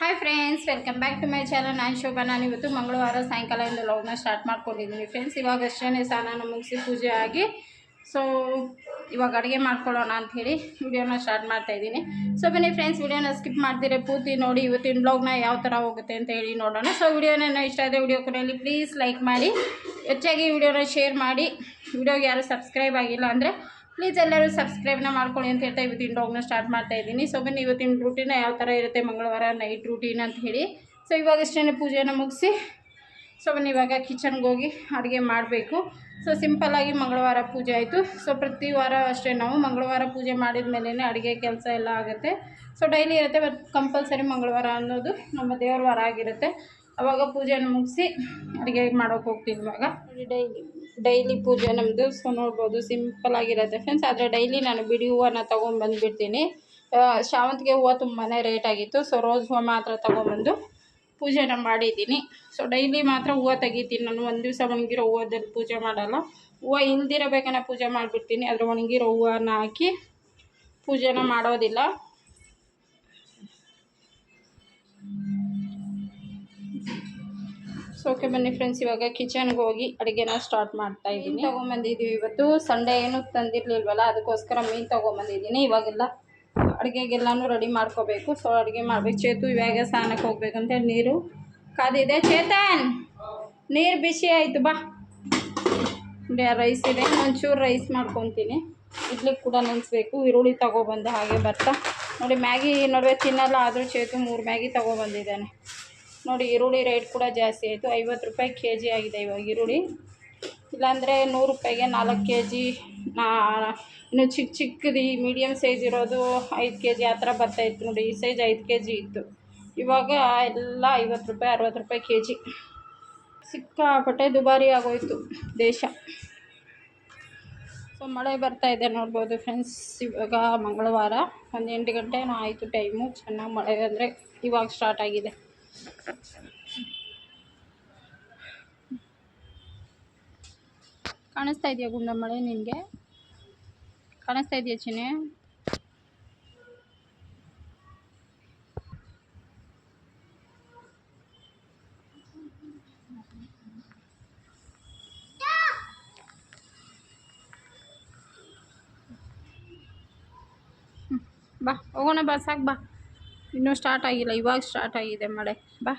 Hi friends welcome back to my channel ನಾನು ಶೋಭಾ ನಾನು ಇವತ್ತು ಮಂಗಳವಾರ ಸಾಯಂಕಾಲದಿಂದ ಲಾಗ್ನ ಸ್ಟಾರ್ಟ್ ಮಾಡ್ಕೊಂಡಿದ್ದೀನಿ ಫ್ರೆಂಡ್ಸ್ ಇವಾಗ ಅಷ್ಟೇ ಸ್ನಾನ ಮುಗಿಸಿ ಪೂಜೆ ಆಗಿ ಸೊ ಇವಾಗ ಅಡುಗೆ ಮಾಡ್ಕೊಳ್ಳೋಣ ಅಂಥೇಳಿ ವಿಡಿಯೋನ ಸ್ಟಾರ್ಟ್ ಮಾಡ್ತಾ ಇದ್ದೀನಿ. ಸೊ ಬನ್ನಿ ಫ್ರೆಂಡ್ಸ್ ವಿಡಿಯೋನ ಸ್ಕಿಪ್ ಮಾಡ್ತೀರಿ. ಪೂರ್ತಿ ನೋಡಿ ಇವತ್ತಿನ ಬ್ಲಾಗ್ನ ಯಾವ ಥರ ಹೋಗುತ್ತೆ ಅಂತ ಹೇಳಿ ನೋಡೋಣ. ಸೊ ವಿಡಿಯೋನ ಇಷ್ಟ ಆದರೆ ವಿಡಿಯೋ ಕೊನೆಯಲ್ಲಿ ಪ್ಲೀಸ್ ಲೈಕ್ ಮಾಡಿ. ಹೆಚ್ಚಾಗಿ ವಿಡಿಯೋನ ಶೇರ್ ಮಾಡಿ. ವಿಡಿಯೋಗೆ ಯಾರು ಸಬ್ಸ್ಕ್ರೈಬ್ ಆಗಿಲ್ಲ ಅಂದರೆ ಪ್ಲೀಸ್ ಎಲ್ಲರೂ ಸಬ್ಸ್ಕ್ರೈಬ್ನ ಮಾಡ್ಕೊಳ್ಳಿ ಅಂತ ಹೇಳ್ತಾ ಇವತ್ತಿನ ಬ್ಲಾಗ್ನ ಸ್ಟಾರ್ಟ್ ಮಾಡ್ತಾ ಇದ್ದೀನಿ. ಸೊ ಬನ್ನಿ, ಇವತ್ತಿನ ರೂಟೀನ ಯಾವ ಥರ ಇರುತ್ತೆ ಮಂಗಳವಾರ ನೈಟ್ ರೂಟೀನ್ ಅಂತ ಹೇಳಿ. ಸೊ ಇವಾಗಷ್ಟೇ ಪೂಜೆನ ಮುಗಿಸಿ. ಸೊ ಬನ್ನಿ, ಇವಾಗ ಕಿಚನ್ಗೆ ಹೋಗಿ ಅಡುಗೆ ಮಾಡಬೇಕು. ಸೊ ಸಿಂಪಲ್ಲಾಗಿ ಮಂಗಳವಾರ ಪೂಜೆ ಆಯಿತು. ಸೊ ಪ್ರತಿ ವಾರ ಅಷ್ಟೇ ನಾವು ಮಂಗಳವಾರ ಪೂಜೆ ಮಾಡಿದ ಮೇಲೇ ಅಡುಗೆ ಕೆಲಸ ಎಲ್ಲ ಆಗುತ್ತೆ. ಸೊ ಡೈಲಿ ಇರುತ್ತೆ ಬಟ್ ಕಂಪಲ್ಸರಿ ಮಂಗಳವಾರ ಅನ್ನೋದು ನಮ್ಮ ದೇವ್ರ ವಾರ ಆಗಿರುತ್ತೆ. ಅವಾಗ ಪೂಜೆನ ಮುಗಿಸಿ ಅಡುಗೆ ಮಾಡೋಕೆ ಹೋಗ್ತೀನಿ ಇವಾಗ. ಡೈಲಿ ಡೈಲಿ ಪೂಜೆ ನಮ್ಮದು ಸೊ ನೋಡ್ಬೋದು ಸಿಂಪಲ್ ಆಗಿರುತ್ತೆ ಫ್ರೆಂಡ್ಸ್ ಆದರೆ ಡೈಲಿ ನಾನು ಬಿಡಿ ಹೂವನ್ನ ತೊಗೊಂಡ್ಬಂದುಬಿಡ್ತೀನಿ ಶಾವಂತಿಗೆ ಹೂವು ತುಂಬಾ ರೇಟ್ ಆಗಿತ್ತು. ಸೊ ರೋಸ್ ಹೂವು ಮಾತ್ರ ತೊಗೊಂಬಂದು ಪೂಜೆನ ಮಾಡಿದ್ದೀನಿ. ಸೊ ಡೈಲಿ ಮಾತ್ರ ಹೂವು ತೆಗಿತೀನಿ. ನಾನು ಒಂದು ದಿವಸ ಒಣಗಿರೋ ಹೂವದಲ್ಲಿ ಪೂಜೆ ಮಾಡಲ್ಲ. ಹೂವು ಇಲ್ದಿರಬೇಕನ್ನ ಪೂಜೆ ಮಾಡಿಬಿಡ್ತೀನಿ. ಅದ್ರ ಒಣಗಿರೋ ಹೂವನ್ನ ಹಾಕಿ ಪೂಜೆನ ಮಾಡೋದಿಲ್ಲ. ಓಕೆ ಬನ್ನಿ ಫ್ರೆಂಡ್ಸ್ ಇವಾಗ ಕಿಚನ್ಗೆ ಹೋಗಿ ಅಡುಗೆನ ಸ್ಟಾರ್ಟ್ ಮಾಡ್ತಾ ಇದ್ದೀನಿ. ತೊಗೊಂಬಂದಿದ್ದೀವಿ ಇವತ್ತು. ಸಂಡೇ ಏನು ತಂದಿರಲಿಲ್ವಲ್ಲ ಅದಕ್ಕೋಸ್ಕರ ಮೀನು ತೊಗೊಂಬಂದಿದ್ದೀನಿ. ಇವಾಗೆಲ್ಲ ಅಡುಗೆಗೆಲ್ಲನೂ ರೆಡಿ ಮಾಡ್ಕೋಬೇಕು. ಸೊ ಅಡುಗೆ ಮಾಡ್ಬೇಕು. ಚೇತು ಇವಾಗ ಸ್ನಾನಕ್ಕೆ ಹೋಗ್ಬೇಕಂತೇಳಿ ನೀರು ಕಾದಿದೆ. ಚೇತನ್ ನೀರು ಬಿಸಿ ಆಯಿತು ಬಾ. ರೈಸ್ ಇದೆ. ಒಂಚೂರು ರೈಸ್ ಮಾಡ್ಕೊತೀನಿ. ಇಡ್ಲಿ ಕೂಡ ನೆನೆಸ್ಬೇಕು. ಈರುಳ್ಳಿ ತಗೊಬಂದು ಹಾಗೆ ಬರ್ತಾ. ನೋಡಿ ಮ್ಯಾಗಿ ನಡುವೆ ತಿನ್ನಲ್ಲ ಆದರೂ ಚೇತು ಮೂರು ಮ್ಯಾಗಿ ತಗೊಬಂದಿದ್ದಾನೆ. ನೋಡಿ ಈರುಳ್ಳಿ ರೇಟ್ ಕೂಡ ಜಾಸ್ತಿ ಆಯಿತು. ಐವತ್ತು ರೂಪಾಯಿ ಕೆ ಜಿ ಆಗಿದೆ ಇವಾಗ ಈರುಳ್ಳಿ. ಇಲ್ಲಾಂದರೆ ನೂರು ರೂಪಾಯಿಗೆ ನಾಲ್ಕು ಕೆ ಜಿ ಇನ್ನು ಚಿಕ್ಕ ಚಿಕ್ಕದು ಈ ಮೀಡಿಯಮ್ ಸೈಜ್ ಇರೋದು ಐದು ಕೆ ಜಿ ಆ ಥರ ಬರ್ತಾಯಿತ್ತು ನೋಡಿ. ಈ ಸೈಜ್ ಐದು ಕೆ ಜಿ ಇತ್ತು. ಇವಾಗ ಎಲ್ಲ ಐವತ್ತು ರೂಪಾಯಿ, ಅರವತ್ತು ರೂಪಾಯಿ ಕೆ ಜಿ ಸಿಕ್ಕಾಪಟ್ಟೆ ದುಬಾರಿ ಆಗೋಯ್ತು ದೇಶ. ಸೊ ಮಳೆ ಬರ್ತಾ ಇದೆ ನೋಡ್ಬೋದು ಫ್ರೆಂಡ್ಸ್ ಇವಾಗ ಮಂಗಳವಾರ. ಒಂದು ಎಂಟು ಗಂಟೆನೂ ಆಯಿತು ಟೈಮು ಚೆನ್ನಾಗಿ ಮಳೆ ಅಂದರೆ ಇವಾಗ ಸ್ಟಾರ್ಟ್ ಆಗಿದೆ. ಕಾಣಿಸ್ತಾ ಇದೆಯಾ ಗುಂಡ ಮಳೆ ನಿನಗೆ ಕಾಣಿಸ್ತಾ ಇದೆಯಾ ಚಿನ್ನೆ ಹ್ಮ್. ಬಾ ಹೋಗೋಣ ಬಾ ಸಾಕು ಬಾ ಇನ್ನೂ ಸ್ಟಾರ್ಟ್ ಆಗಿಲ್ಲ, ಇವಾಗ ಸ್ಟಾರ್ಟ್ ಆಗಿದೆ ಮಳೆ. ಬಾ.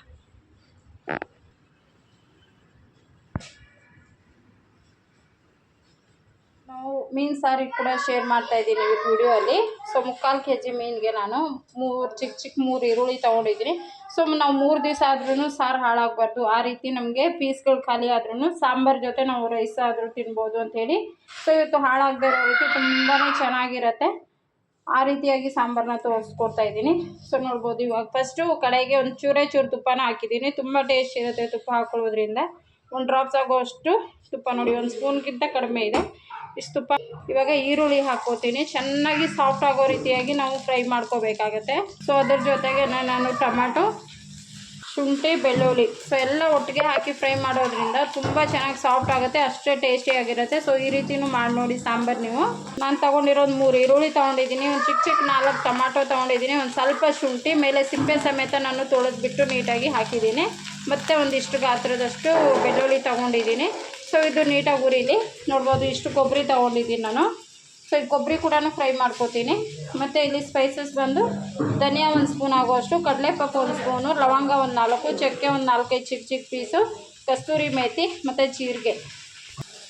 ನಾವು ಮೀನು ಸಾರಿ ಕೂಡ ಶೇರ್ ಮಾಡ್ತಾ ಇದ್ದೀನಿ ಇವತ್ತು ವಿಡಿಯೋಲ್ಲಿ ಸೊ ಮುಕ್ಕಾಲು ಕೆ ಜಿ ಮೀನಿಗೆ ನಾನು ಮೂರು ಚಿಕ್ಕ ಚಿಕ್ಕ ಮೂರು ಈರುಳ್ಳಿ ತೊಗೊಂಡಿದ್ದೀನಿ. ಸೊ ನಾವು ಮೂರು ದಿವಸ ಆದ್ರೂ ಸಾರು ಹಾಳಾಗಬಾರ್ದು. ಆ ರೀತಿ ನಮಗೆ ಪೀಸ್ಗಳು ಖಾಲಿ ಆದ್ರೂ ಸಾಂಬಾರು ಜೊತೆ ನಾವು ರೈಸ್ ಆದರೂ ತಿನ್ಬೋದು ಅಂಥೇಳಿ ಸೊ ಇವತ್ತು ಹಾಳಾಗದೇ ಇರೋ ರೀತಿ ತುಂಬಾ ಚೆನ್ನಾಗಿರುತ್ತೆ. ಆ ರೀತಿಯಾಗಿ ಸಾಂಬಾರನ್ನ ತೋರಿಸ್ಕೊಡ್ತಾ ಇದ್ದೀನಿ. ಸೊ ನೋಡ್ಬೋದು ಇವಾಗ ಫಸ್ಟು ಕಡೆಗೆ ಒಂದು ಚೂರೇ ಚೂರು ತುಪ್ಪನ ಹಾಕಿದ್ದೀನಿ. ತುಂಬ ಟೇಸ್ಟ್ ಇರುತ್ತೆ ತುಪ್ಪ ಹಾಕೊಳ್ಳೋದ್ರಿಂದ. ಒಂದು ಡ್ರಾಪ್ಸ್ ಆಗೋಷ್ಟು ತುಪ್ಪ ನೋಡಿ, ಒಂದು ಸ್ಪೂನ್ಗಿಂತ ಕಡಿಮೆ ಇದೆ. ಇಷ್ಟು ತುಪ್ಪ ಇವಾಗ ಈರುಳ್ಳಿ ಹಾಕೋತೀನಿ. ಚೆನ್ನಾಗಿ ಸಾಫ್ಟ್ ಆಗೋ ರೀತಿಯಾಗಿ ನಾವು ಫ್ರೈ ಮಾಡ್ಕೋಬೇಕಾಗತ್ತೆ. ಸೊ ಅದ್ರ ಜೊತೆಗೆ ನಾನು ಟೊಮ್ಯಾಟೊ ಶುಂಠಿ, ಬೆಳ್ಳುಳ್ಳಿ. ಸೊ ಎಲ್ಲ ಒಟ್ಟಿಗೆ ಹಾಕಿ ಫ್ರೈ ಮಾಡೋದ್ರಿಂದ ತುಂಬ ಚೆನ್ನಾಗಿ ಸಾಫ್ಟ್ ಆಗುತ್ತೆ, ಅಷ್ಟೇ ಟೇಸ್ಟಿಯಾಗಿರುತ್ತೆ ಸೊ ಈ ರೀತಿನೂ ಮಾಡಿ ನೋಡಿ ಸಾಂಬಾರು ನೀವು. ನಾನು ತೊಗೊಂಡಿರೋದು ಮೂರು ಈರುಳ್ಳಿ ತೊಗೊಂಡಿದ್ದೀನಿ, ಒಂದು ಚಿಕ್ಕ ಚಿಕ್ಕ ನಾಲ್ಕು ಟೊಮಾಟೊ ತೊಗೊಂಡಿದ್ದೀನಿ, ಒಂದು ಸ್ವಲ್ಪ ಶುಂಠಿ, ಮೇಲೆ ಸಿಪ್ಪೆ ಸಮೇತ ನಾನು ತೊಳೆದ್ಬಿಟ್ಟು ನೀಟಾಗಿ ಹಾಕಿದ್ದೀನಿ. ಮತ್ತು ಒಂದಿಷ್ಟು ಗಾತ್ರದಷ್ಟು ಬೆಳ್ಳುಳ್ಳಿ ತೊಗೊಂಡಿದ್ದೀನಿ. ಸೊ ಇದು ನೀಟಾಗಿ ಉರಿಲಿ ನೋಡ್ಬೋದು ಇಷ್ಟು ಕೊಬ್ಬರಿ ತೊಗೊಂಡಿದ್ದೀನಿ ನಾನು. ಸೊ ಇದು ಕೊಬ್ಬರಿ ಕೂಡ ಫ್ರೈ ಮಾಡ್ಕೋತೀನಿ. ಮತ್ತು ಇಲ್ಲಿ ಸ್ಪೈಸಸ್ ಬಂದು ಧನಿಯಾ ಒಂದು ಸ್ಪೂನ್ ಆಗುವಷ್ಟು ಕಡಲೆಪಾಕು ಒಂದು ಸ್ಪೂನು, ಲವಂಗ ಒಂದು ನಾಲ್ಕು, ಚಕ್ಕೆ ಒಂದು ನಾಲ್ಕೈದು ಚಿಕ್ಕ ಚಿಕ್ಕ ಪೀಸು, ಕಸ್ತೂರಿ ಮೇಥಿ ಮತ್ತು ಜೀರಿಗೆ.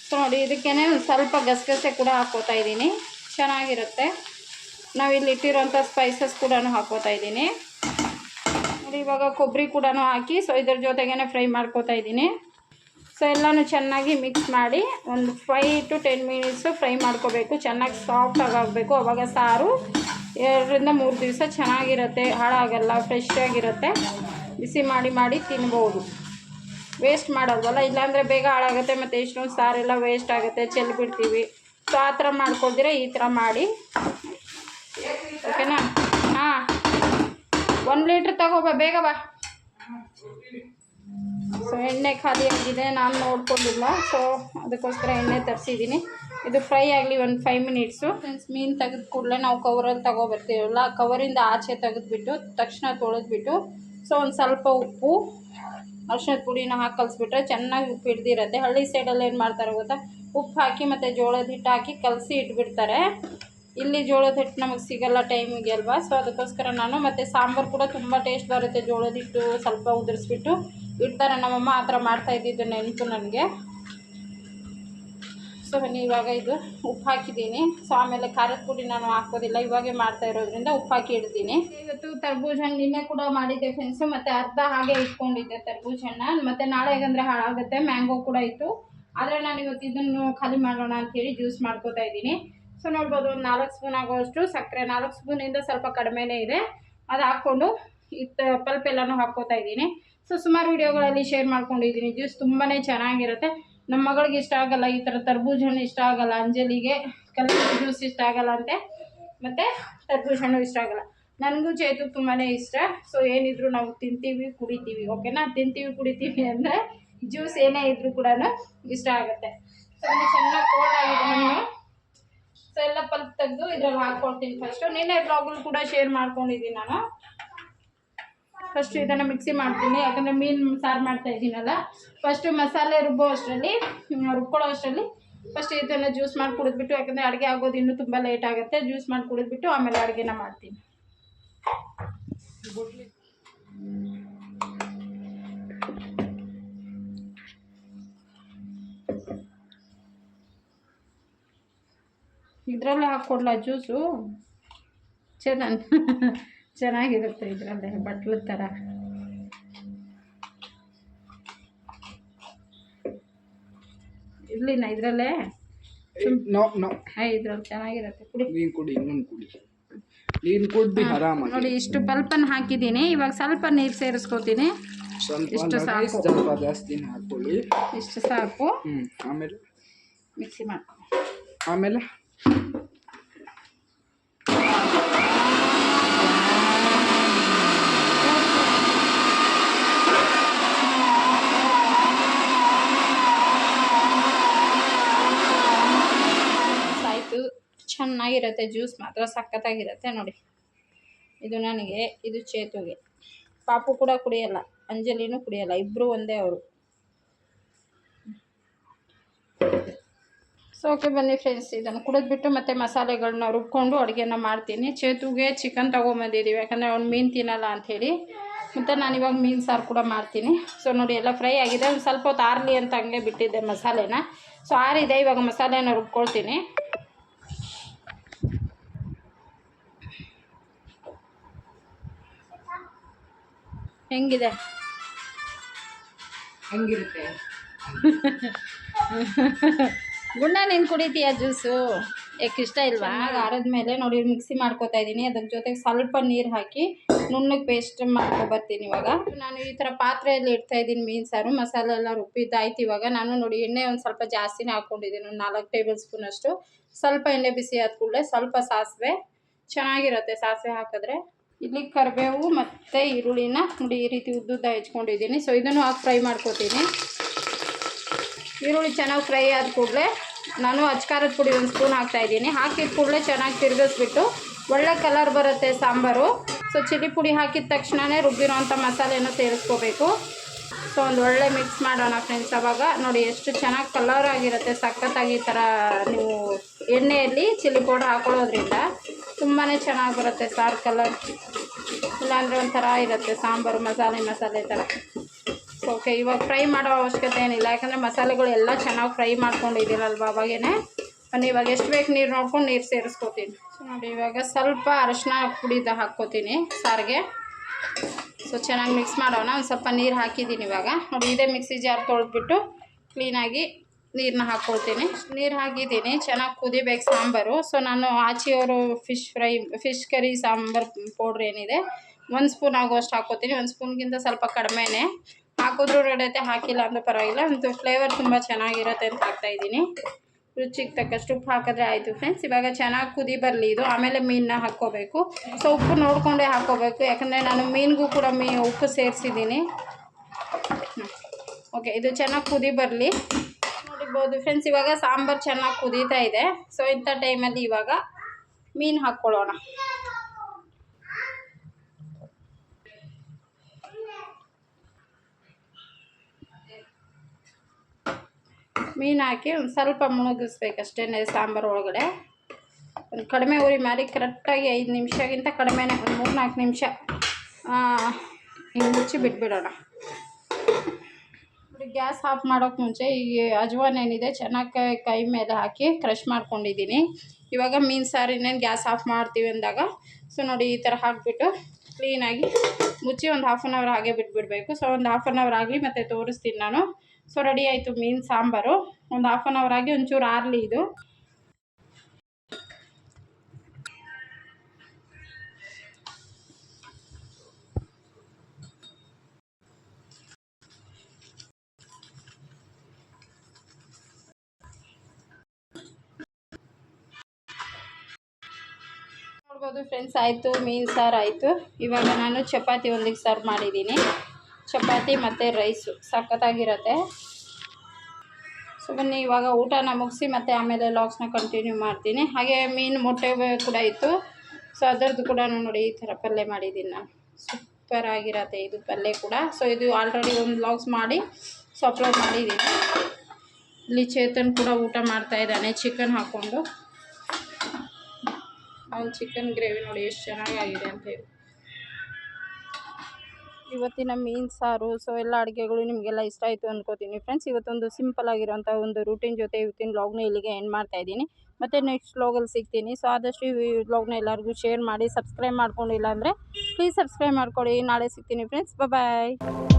ಸೊ ನೋಡಿ ಇದಕ್ಕೇ ಒಂದು ಸ್ವಲ್ಪ ಗಸಗಸೆ ಕೂಡ ಹಾಕೋತಾ ಇದ್ದೀನಿ. ಚೆನ್ನಾಗಿರುತ್ತೆ. ನಾವು ಇಲ್ಲಿ ಇಟ್ಟಿರೋಂಥ ಸ್ಪೈಸಸ್ ಕೂಡ ಹಾಕೋತಾ ಇದ್ದೀನಿ. ನೋಡಿ, ಇವಾಗ ಕೊಬ್ಬರಿ ಕೂಡ ಹಾಕಿ ಸೊ ಇದ್ರ ಜೊತೆಗೇ ಫ್ರೈ ಮಾಡ್ಕೋತಾ ಇದ್ದೀನಿ. ಸೊ, ಎಲ್ಲನೂ ಚೆನ್ನಾಗಿ ಮಿಕ್ಸ್ ಮಾಡಿ ಒಂದು five to ten minutes fry ಮಾಡ್ಕೋಬೇಕು. ಚೆನ್ನಾಗಿ ಸಾಫ್ಟಾಗಿ ಆಗಬೇಕು ಅವಾಗ ಸಾರು ಎರಡರಿಂದ ಮೂರು ದಿವಸ ಚೆನ್ನಾಗಿರುತ್ತೆ. ಹಾಳಾಗಲ್ಲ ಫ್ರೆಶ್ ಆಗಿರುತ್ತೆ. ಬಿಸಿ ಮಾಡಿ ಮಾಡಿ ತಿನ್ಬೋದು. ವೇಸ್ಟ್ ಮಾಡೋದಲ್ಲ. ಇಲ್ಲಾಂದರೆ ಬೇಗ ಹಾಳಾಗುತ್ತೆ ಮತ್ತು ಎಷ್ಟೊಂದು ಸಾರೆಲ್ಲ ವೇಸ್ಟ್ ಆಗುತ್ತೆ. ಚೆಲ್ಲಿ ಬಿಡ್ತೀವಿ. ಸೊ ಆ ಥರ ಮಾಡ್ಕೊಳ್ದಿರ ಈ ಥರ ಮಾಡಿ. ಓಕೆನಾ ಹಾಂ. ಒಂದು ಲೀಟ್ರ್ ತಗೋಬಾ ಬೇಗ ಬಾ. ಸೊ ಎಣ್ಣೆ ಖಾಲಿ ಆಗಿದೆ, ನಾನು ನೋಡ್ಕೊಂಡಿಲ್ಲ. ಸೊ ಅದಕ್ಕೋಸ್ಕರ ಎಣ್ಣೆ ತರಿಸಿದ್ದೀನಿ. ಇದು ಫ್ರೈ ಆಗಲಿ ಒಂದು ಫೈವ್ ಮಿನಿಟ್ಸು ಮೀನು ತೆಗೆದ ಕೂಡಲೇ ನಾವು ಕವರಲ್ಲಿ ತಗೊಬರ್ತೀವಲ್ಲ ಕವರಿಂದ ಆಚೆ ತೆಗೆದುಬಿಟ್ಟು, ತಕ್ಷಣ ತೊಳೆದ್ಬಿಟ್ಟು ಸೊ ಒಂದು ಸ್ವಲ್ಪ ಉಪ್ಪು ಅರ್ಶಿನದ ಪುಡಿನ ಹಾಕಿ ಕಲಿಸ್ಬಿಟ್ರೆ ಚೆನ್ನಾಗಿ ಉಪ್ಪು ಹಿಡ್ದಿರತ್ತೆ. ಹಳ್ಳಿ ಸೈಡಲ್ಲಿ ಏನು ಮಾಡ್ತಾರೆ ಗೊತ್ತಾ? ಉಪ್ಪು ಹಾಕಿ ಮತ್ತು ಜೋಳದ ಹಿಟ್ಟು ಹಾಕಿ ಕಲಸಿ ಇಟ್ಬಿಡ್ತಾರೆ. ಇಲ್ಲಿ ಜೋಳದ ಹಿಟ್ಟು ನಮಗೆ ಸಿಗಲ್ಲ ಟೈಮಿಗೆ ಅಲ್ವಾ? ಸೊ ಅದಕ್ಕೋಸ್ಕರ ನಾನು ಮತ್ತು ಸಾಂಬಾರು ಕೂಡ ತುಂಬ ಟೇಸ್ಟ್ ಬರುತ್ತೆ. ಜೋಳದ ಹಿಟ್ಟು ಸ್ವಲ್ಪ ಉದುರಿಸ್ಬಿಟ್ಟು ಇಡ್ತಾರೆ ನಮ್ಮಮ್ಮ ಆ ಥರ ಮಾಡ್ತಾ ಇದ್ದಿದ್ದು ನೆನಪು ನನಗೆ. ಸೊ ಬನ್ನಿ ಇವಾಗ ಇದು ಉಪ್ಪು ಹಾಕಿದ್ದೀನಿ. ಸೊ ಆಮೇಲೆ ಖಾರದ ಪುಡಿ ನಾನು ಹಾಕೋದಿಲ್ಲ. ಇವಾಗೇ ಮಾಡ್ತಾ ಇರೋದ್ರಿಂದ ಉಪ್ಪು ಹಾಕಿ ಇಡ್ತೀನಿ. ಇವತ್ತು ತರ್ಬೂಜ ಹಣ್ಣು ನಿನ್ನೆ ಕೂಡ ಮಾಡಿದ್ದೆ ಫ್ರೆಂಡ್ಸು ಮತ್ತು ಅರ್ಧ ಹಾಗೆ ಇಟ್ಕೊಂಡಿದ್ದೆ ತರ್ಬೂಜ ಹಣ್ಣು. ಮತ್ತು ನಾಳೆ ಹೇಗಂದ್ರೆ ಹಾಳಾಗುತ್ತೆ. ಮ್ಯಾಂಗೋ ಕೂಡ ಇತ್ತು. ಆದರೆ ನಾನು ಇವತ್ತು ಇದನ್ನು ಖಾಲಿ ಮಾಡೋಣ ಅಂಥೇಳಿ ಜ್ಯೂಸ್ ಮಾಡ್ಕೋತಾ ಇದ್ದೀನಿ. ಸೊ ನೋಡ್ಬೋದು ಒಂದು ನಾಲ್ಕು ಸ್ಪೂನ್ ಆಗೋಷ್ಟು ಸಕ್ಕರೆ. ನಾಲ್ಕು ಸ್ಪೂನಿಂದ ಸ್ವಲ್ಪ ಕಡಿಮೆನೇ ಇದೆ. ಅದು ಹಾಕ್ಕೊಂಡು ಇತ್ತು ಪಲ್ಪ್ ಎಲ್ಲನೂ ಹಾಕ್ಕೋತಾ ಇದ್ದೀನಿ. ಸೊ ಸುಮಾರು ವಿಡಿಯೋಗಳಲ್ಲಿ ಶೇರ್ ಮಾಡ್ಕೊಂಡಿದ್ದೀನಿ. ಜ್ಯೂಸ್ ತುಂಬಾ ಚೆನ್ನಾಗಿರುತ್ತೆ. ನಮ್ಮ ಮಗಳಿಗೆ ಇಷ್ಟ ಆಗಲ್ಲ, ಈ ಥರ ತರ್ಬೂಜ ಹಣ್ಣು ಇಷ್ಟ ಆಗಲ್ಲ, ಅಂಜಲಿಗೆ ಕಲರ್ ಜ್ಯೂಸ್ ಇಷ್ಟ ಆಗಲ್ಲ ಅಂತೆ. ಮತ್ತು ತರ್ಬೂಜ ಹಣ್ಣು ಇಷ್ಟ ಆಗಲ್ಲ. ನನಗೂ ಚೇತು ತುಂಬಾ ಇಷ್ಟ. ಸೊ ಏನಿದ್ರು ನಾವು ತಿಂತೀವಿ, ಕುಡಿತೀವಿ. ಓಕೆನಾ ತಿಂತೀವಿ, ಕುಡಿತೀವಿ ಅಂದರೆ ಜ್ಯೂಸ್ ಏನೇ ಇದ್ರೂ ಕೂಡ ಇಷ್ಟ ಆಗುತ್ತೆ. ಸೊ ಚೆನ್ನಾಗಿ ಕೋಲ್ಡ್ ಆಗಿದೆ ಹಣ್ಣು. ಸೊ ಎಲ್ಲ ಪಲ್ಪ್ ತೆಗೆದು ಇದ್ರಲ್ಲಿ ಹಾಕ್ಕೊಳ್ತೀನಿ ಫಸ್ಟು ನಿನ್ನೆ ಬ್ಲಾಗಲ್ಲಿ ಕೂಡ ಶೇರ್ ಮಾಡ್ಕೊಂಡಿದ್ದೀನಿ ನಾನು. ಫಸ್ಟ್ ಇದನ್ನು ಮಿಕ್ಸಿ ಮಾಡ್ತೀನಿ. ಯಾಕಂದರೆ ಮೀನು ಸಾರು ಮಾಡ್ತಾ ಇದ್ದೀನಲ್ಲ. ಫಸ್ಟು ಮಸಾಲೆ ರುಬ್ಬೋ ಅಷ್ಟರಲ್ಲಿ ರುಬ್ಕೊಳ್ಳೋ ಅಷ್ಟರಲ್ಲಿ ಫಸ್ಟ್ ಇದನ್ನು ಜ್ಯೂಸ್ ಮಾಡಿ ಕುಡಿದ್ಬಿಟ್ಟು ಯಾಕಂದರೆ ಅಡುಗೆ ಆಗೋದು ಇನ್ನೂ ತುಂಬ ಲೇಟ್ ಆಗುತ್ತೆ. ಜ್ಯೂಸ್ ಮಾಡಿ ಕುಡಿದ್ಬಿಟ್ಟು ಆಮೇಲೆ ಅಡುಗೆನ ಮಾಡ್ತೀನಿ. ಇದರಲ್ಲೇ ಹಾಕ್ಕೊಡ್ಲ ಜ್ಯೂಸು ಚೇತನ್ ಚೆನ್ನಾಗಿರುತ್ತೆ ಇದರಲ್ಲೇ ಬಟ್ಲದ ಥರ. ಇರಲಿನ ಇದರಲ್ಲೇ ಇದ್ರಲ್ಲಿ ಚೆನ್ನಾಗಿರುತ್ತೆ ಕುಡಿ. ನೀನು ಕುಡಿ ಇನ್ನೊಂದು ಕುಡಿ. ನೀನು ಕುಡಿ ಆರಾಮಾಗಿ. ನೋಡಿ ಇಷ್ಟು ಪಲ್ಪನ್ನು ಹಾಕಿದ್ದೀನಿ. ಇವಾಗ ಸ್ವಲ್ಪ ನೀರು ಸೇರಿಸ್ಕೋತೀನಿ. ಇಷ್ಟು ಸಾಕು. ಸ್ವಲ್ಪ ಜಾಸ್ತಿನ ಹಾಕೊಳ್ಳಿ ಇಷ್ಟು ಸಾಕು. ಆಮೇಲೆ ಮಿಕ್ಸಿ ಮಾಡ್ಕೊ. ಆಮೇಲೆ ಆಯಿತು ಚೆನ್ನಾಗಿರುತ್ತೆ ಜ್ಯೂಸ್ ಮಾತ್ರ ಸಖತ್ತಾಗಿರುತ್ತೆ ನೋಡಿ. ಇದು ನನಗೆ, ಇದು ಚೇತುಗೆ. ಪಾಪು ಕೂಡ ಕುಡಿಯಲ್ಲ, ಅಂಜಲಿನೂ ಕುಡಿಯಲ್ಲ ಇಬ್ಬರು ಒಂದೇ ಅವರು. ಸೊ ಓಕೆ ಬನ್ನಿ ಫ್ರೆಂಡ್ಸ್ ಇದನ್ನು ಕುಡಿದ್ಬಿಟ್ಟು ಮತ್ತೆ ಮಸಾಲೆಗಳನ್ನ ರುಬ್ಕೊಂಡು ಅಡುಗೆನ ಮಾಡ್ತೀನಿ. ಚೇತುಗೆ ಚಿಕನ್ ತೊಗೊಂಬಂದಿದ್ದೀವಿ ಯಾಕಂದರೆ ಅವ್ನು ಮೀನು ತಿನ್ನಲ್ಲ ಅಂಥೇಳಿ. ಮತ್ತು ನಾನು ಇವಾಗ ಮೀನು ಸಾರು ಕೂಡ ಮಾಡ್ತೀನಿ. ಸೊ ನೋಡಿ, ಎಲ್ಲ ಫ್ರೈ ಆಗಿದೆ. ಒಂದು ಸ್ವಲ್ಪ ಹೊತ್ತು ಆರಲಿ ಅಂತ ಹಂಗೆ ಬಿಟ್ಟಿದ್ದೆ ಮಸಾಲೆನ. ಸೊ ಆರಿದೆ, ಇವಾಗ ಮಸಾಲೆನ ರುಬ್ಕೊಳ್ತೀನಿ. ಹೆಂಗಿದೆ? ಹೆಂಗಿರುತ್ತೆ. ಗುಂಡ ನೀನು ಕುಡಿತೀಯ ಜ್ಯೂಸು? ಯಾಕೆ ಇಷ್ಟ ಇಲ್ವಾ? ಆರದ್ಮೇಲೆ ನೋಡಿ ಮಿಕ್ಸಿ ಮಾಡ್ಕೊತಾ ಇದ್ದೀನಿ ಅದ್ರ ಜೊತೆಗೆ ಸ್ವಲ್ಪ ನೀರು ಹಾಕಿ ನುಣ್ಣಗೆ ಪೇಸ್ಟ್ ಮಾಡ್ಕೊಬರ್ತೀನಿ ಇವಾಗ. ನಾನು ಈ ಥರ ಪಾತ್ರೆಯಲ್ಲಿ ಇಡ್ತಾ ಇದ್ದೀನಿ ಮೀನು ಸಾರು. ಮಸಾಲೆ ಎಲ್ಲ ರುಬ್ಬಿದ್ದಾಯ್ತು ಇವಾಗ. ನಾನು ನೋಡಿ ಎಣ್ಣೆ ಒಂದು ಸ್ವಲ್ಪ ಜಾಸ್ತಿನೇ ಹಾಕ್ಕೊಂಡಿದ್ದೀನಿ ಒಂದು ನಾಲ್ಕು ಟೇಬಲ್ ಸ್ಪೂನ್ ಅಷ್ಟು. ಸ್ವಲ್ಪ ಎಣ್ಣೆ ಬಿಸಿ ಆದ ಕೂಡಲೇ ಸ್ವಲ್ಪ ಸಾಸಿವೆ. ಚೆನ್ನಾಗಿರುತ್ತೆ ಸಾಸಿವೆ ಹಾಕಿದ್ರೆ. ಇಲ್ಲಿ ಕರಿಬೇವು ಮತ್ತು ಈರುಳ್ಳಿನ ನೋಡಿ ಈ ರೀತಿ ಉದ್ದುದ್ದ ಹೆಚ್ಕೊಂಡಿದ್ದೀನಿ. ಸೊ ಇದನ್ನು ಹಾಕಿ ಫ್ರೈ ಮಾಡ್ಕೊತೀನಿ. ಈರುಳ್ಳಿ ಚೆನ್ನಾಗಿ ಫ್ರೈ ಆದ ಕೂಡಲೇ ನಾನು ಅಚ್ಕಾರದ ಪುಡಿ ಒಂದು ಸ್ಪೂನ್ ಹಾಕ್ತಾ ಇದ್ದೀನಿ. ಹಾಕಿದ ಕೂಡಲೇ ಚೆನ್ನಾಗಿ ತಿರುಗಿಸ್ಬಿಟ್ಟು ಒಳ್ಳೆ ಕಲರ್ ಬರುತ್ತೆ ಸಾಂಬಾರು. ಸೊ ಚಿಲ್ಲಿ ಪುಡಿ ಹಾಕಿದ ತಕ್ಷಣವೇ ರುಬ್ಬಿರೋಂಥ ಮಸಾಲೆನ ಸೇರಿಸ್ಕೋಬೇಕು. ಸೊ ಒಂದು ಒಳ್ಳೆ ಮಿಕ್ಸ್ ಮಾಡೋಣ ಫ್ರೆಂಡ್ಸ್ ಅವಾಗ. ನೋಡಿ ಎಷ್ಟು ಚೆನ್ನಾಗಿ ಕಲರ್ ಆಗಿರುತ್ತೆ, ಸಖತ್ತಾಗಿ ಈ ಥರ ನೀವು ಎಣ್ಣೆಯಲ್ಲಿ ಚಿಲ್ಲಿ ಪೌಡರ್ ಹಾಕೊಳ್ಳೋದ್ರಿಂದ ತುಂಬಾ ಚೆನ್ನಾಗಿ ಬರುತ್ತೆ ಸಾರು ಕಲರ್ ಇಲ್ಲಾಂದರೆ ಒಂಥರ ಇರುತ್ತೆ ಸಾಂಬಾರು, ಮಸಾಲೆ ಮಸಾಲೆ ಥರ ಓಕೆ ಇವಾಗ ಫ್ರೈ ಮಾಡೋ ಅವಶ್ಯಕತೆ ಏನಿಲ್ಲ. ಯಾಕಂದರೆ ಮಸಾಲೆಗಳು ಎಲ್ಲ ಚೆನ್ನಾಗಿ ಫ್ರೈ ಮಾಡ್ಕೊಂಡಿದ್ದೀರಲ್ವ ಅವಾಗೇ ನಾನು ಇವಾಗ ಎಷ್ಟು ಬೇಕು ನೀರು ನೋಡ್ಕೊಂಡು ನೀರು ಸೇರಿಸ್ಕೋತೀನಿ. ನೋಡಿ, ಇವಾಗ ಸ್ವಲ್ಪ ಅರಶಿನ ಪುಡಿದ ಹಾಕ್ಕೋತೀನಿ ಸಾರಿಗೆ. ಸೊ, ಚೆನ್ನಾಗಿ ಮಿಕ್ಸ್ ಮಾಡೋಣ. ಒಂದು ಸ್ವಲ್ಪ ನೀರು ಹಾಕಿದ್ದೀನಿ ಇವಾಗ. ನೋಡಿ, ಇದೇ ಮಿಕ್ಸಿ ಜಾರ್ ತೊಳೆದ್ಬಿಟ್ಟು ಕ್ಲೀನಾಗಿ ನೀರನ್ನ ಹಾಕ್ಕೊಳ್ತೀನಿ ನೀರು ಹಾಕಿದ್ದೀನಿ. ಚೆನ್ನಾಗಿ ಕುದಿಬೇಕು ಸಾಂಬಾರು. ಸೊ, ನಾನು ಆಚೆಯವರು fish fry fish curry sambar powder ಏನಿದೆ, ಒಂದು ಸ್ಪೂನ್ ಆಗೋಷ್ಟು ಹಾಕ್ಕೋತೀನಿ ಒಂದು ಸ್ಪೂನ್ಗಿಂತ ಸ್ವಲ್ಪ ಕಡಿಮೆನೇ. ಹಾಕಿದ್ರೂ ನಡೆಯುತ್ತೆ ಹಾಕಿಲ್ಲ ಅಂದರೂ ಪರವಾಗಿಲ್ಲ. ಒಂದು ಫ್ಲೇವರ್ ತುಂಬ ಚೆನ್ನಾಗಿರುತ್ತೆ ಅಂತ ಹಾಕ್ತಾಯಿದ್ದೀನಿ ರುಚಿಗೆ ತಕ್ಕಷ್ಟು ಉಪ್ಪು ಹಾಕಿದ್ರೆ ಆಯಿತು ಫ್ರೆಂಡ್ಸ್ ಇವಾಗ ಚೆನ್ನಾಗಿ ಕುದಿ ಬರಲಿ ಇದು. ಆಮೇಲೆ ಮೀನನ್ನ ಹಾಕ್ಕೋಬೇಕು. ಸೊ ಉಪ್ಪು ನೋಡಿಕೊಂಡೇ ಹಾಕ್ಕೋಬೇಕು. ಯಾಕಂದರೆ ನಾನು ಮೀನಿಗೂ ಕೂಡ ಮೀ ಉಪ್ಪು ಸೇರಿಸಿದ್ದೀನಿ. ಓಕೆ ಇದು ಚೆನ್ನಾಗಿ ಕುದಿ ಬರಲಿ. ನೋಡಿರ್ಬೋದು ಫ್ರೆಂಡ್ಸ್ ಇವಾಗ ಸಾಂಬಾರು ಚೆನ್ನಾಗಿ ಕುದೀತಾ ಇದೆ. ಸೊ ಇಂಥ ಟೈಮಲ್ಲಿ ಇವಾಗ ಮೀನು ಹಾಕ್ಕೊಳ್ಳೋಣ. ಮೀನು ಹಾಕಿ ಒಂದು ಸ್ವಲ್ಪ ಮುಳುಗಿಸ್ಬೇಕಷ್ಟೇ ಸಾಂಬಾರು ಒಳಗಡೆ. ಒಂದು ಕಡಿಮೆ ಉರಿ ಮಾಡಿ ಕರೆಕ್ಟಾಗಿ ಐದು ನಿಮಿಷಕ್ಕಿಂತ ಕಡಿಮೆನೇ, ಒಂದು ಮೂರು ನಾಲ್ಕು ನಿಮಿಷ ಹಿಂಗೆ ಮುಚ್ಚಿ ಬಿಟ್ಬಿಡೋಣ. ಗ್ಯಾಸ್ ಆಫ್ ಮಾಡೋಕ್ಕೆ ಮುಂಚೆ ಈ ಅಜ್ವಾನ್ ಏನಿದೆ ಚೆನ್ನಾಗಿ ಕೈ ಮೇಲೆ ಹಾಕಿ ಕ್ರಷ್ ಮಾಡ್ಕೊಂಡಿದ್ದೀನಿ. ಇವಾಗ ಮೀನು ಸಾರು ಇನ್ನೇನು ಗ್ಯಾಸ್ ಆಫ್ ಮಾಡ್ತೀವಿ ಅಂದಾಗ. ಸೊ ನೋಡಿ, ಈ ಥರ ಹಾಕಿಬಿಟ್ಟು ಕ್ಲೀನಾಗಿ ಮುಚ್ಚಿ ಒಂದು ಹಾಫ್ ಆನ್ ಅವರ್ ಹಾಗೆ ಬಿಟ್ಬಿಡಬೇಕು. ಸೊ ಒಂದು ಹಾಫ್ ಆನ್ ಅವರ್ ಆಗಲಿ ಮತ್ತು ತೋರಿಸ್ತೀನಿ ನಾನು. ಸೊ ರೆಡಿ ಆಯಿತು ಮೀನು ಸಾಂಬಾರು. ಒಂದು ಹಾಫ್ ಆನ್ ಅವರ್ ಆಗಿ ಒಂಚೂರು ಆರ್ಲಿ ಇದು. ನೋಡ್ಬೋದು ಫ್ರೆಂಡ್ಸ್ ಆಯಿತು, ಮೀನು ಸಾರು ಆಯಿತು. ಇವಾಗ ನಾನು ಚಪಾತಿ ಒಂದಿಗೆ ಸರ್ವ್ ಮಾಡಿದ್ದೀನಿ. ಚಪಾತಿ ಮತ್ತು ರೈಸು ಸಖತ್ತಾಗಿರತ್ತೆ. ಸೊ ಬನ್ನಿ, ಇವಾಗ ಊಟನ ಮುಗಿಸಿ ಮತ್ತು ಆಮೇಲೆ ಲಾಕ್ಸ್ನ ಕಂಟಿನ್ಯೂ ಮಾಡ್ತೀನಿ. ಹಾಗೆ ಮೀನು ಮೊಟ್ಟೆ ಕೂಡ ಇತ್ತು. ಸೊ ಅದರದ್ದು ಕೂಡ ನೋಡಿ ಈ ಥರ ಪಲ್ಯ ಮಾಡಿದ್ದೀನಿ ನಾನು. ಸೂಪರ್ ಆಗಿರತ್ತೆ ಇದು ಪಲ್ಯ ಕೂಡ. ಸೊ ಇದು ಆಲ್ರೆಡಿ ಒಂದು ಲಾಕ್ಸ್ ಮಾಡಿ ಸೊ ಅಪ್ಲೋಡ್ ಮಾಡಿದ್ದೀನಿ. ಇಲ್ಲಿ ಚೇತನ್ ಕೂಡ ಊಟ ಮಾಡ್ತಾ ಇದ್ದಾನೆ ಚಿಕನ್ ಹಾಕ್ಕೊಂಡು ಅವ್ನು ಚಿಕನ್ ಗ್ರೇವಿ ನೋಡಿ ಎಷ್ಟು ಚೆನ್ನಾಗಾಗಿದೆ ಅಂತ ಹೇಳಿ. ಇವತ್ತಿನ ಮೀನು ಸಾರು ಸೊ ಎಲ್ಲ ಅಡುಗೆಗಳು ನಿಮಗೆಲ್ಲ ಇಷ್ಟ ಆಯಿತು ಅಂದ್ಕೋತೀನಿ ಫ್ರೆಂಡ್ಸ್ ಇವತ್ತೊಂದು ಸಿಂಪಲ್ ಆಗಿರೋಂಥ ಒಂದು ರೂಟೀನ್ ಜೊತೆ ಇವತ್ತಿನ ವ್ಲಾಗ್ನ ಇಲ್ಲಿಗೆ ಎಂಡ್ ಮಾಡ್ತಾ ಇದ್ದೀನಿ. ಮತ್ತು ನೆಕ್ಸ್ಟ್ ವ್ಲಾಗಲ್ಲಿ ಸಿಗ್ತೀನಿ. ಸೊ ಆದಷ್ಟು ಈ ವ್ಲಾಗ್ನ ಎಲ್ಲರಿಗೂ ಶೇರ್ ಮಾಡಿ ಸಬ್ಸ್ಕ್ರೈಬ್ ಮಾಡ್ಕೊಂಡಿಲ್ಲ ಅಂದರೆ ಪ್ಲೀಸ್ ಸಬ್ಸ್ಕ್ರೈಬ್ ಮಾಡ್ಕೊಳ್ಳಿ ನಾಳೆ ಸಿಗ್ತೀನಿ ಫ್ರೆಂಡ್ಸ್ ಬಾಯ್